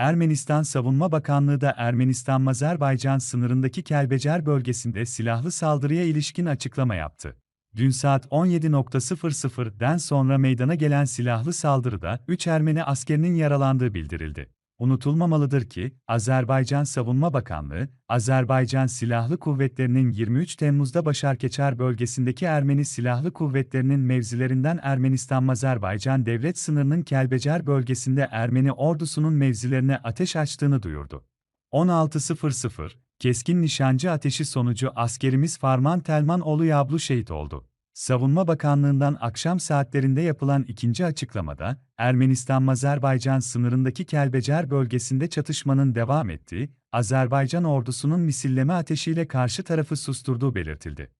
Ermenistan Savunma Bakanlığı da Ermenistan-Azerbaycan sınırındaki Kelbecer bölgesinde silahlı saldırıya ilişkin açıklama yaptı. Dün saat 17.00'den sonra meydana gelen silahlı saldırıda 3 Ermeni askerinin yaralandığı bildirildi. Unutulmamalıdır ki, Azerbaycan Savunma Bakanlığı, Azerbaycan Silahlı Kuvvetleri'nin 23 Temmuz'da Başarkeçer bölgesindeki Ermeni Silahlı Kuvvetleri'nin mevzilerinden Ermenistan-Azerbaycan devlet sınırının Kelbecer bölgesinde Ermeni ordusunun mevzilerine ateş açtığını duyurdu. 16.00 Keskin nişancı ateşi sonucu askerimiz Farman Telmanoğlu Yablu şehit oldu. Savunma Bakanlığı'ndan akşam saatlerinde yapılan ikinci açıklamada, Ermenistan-Azerbaycan sınırındaki Kelbecer bölgesinde çatışmanın devam ettiği, Azerbaycan ordusunun misilleme ateşiyle karşı tarafı susturduğu belirtildi.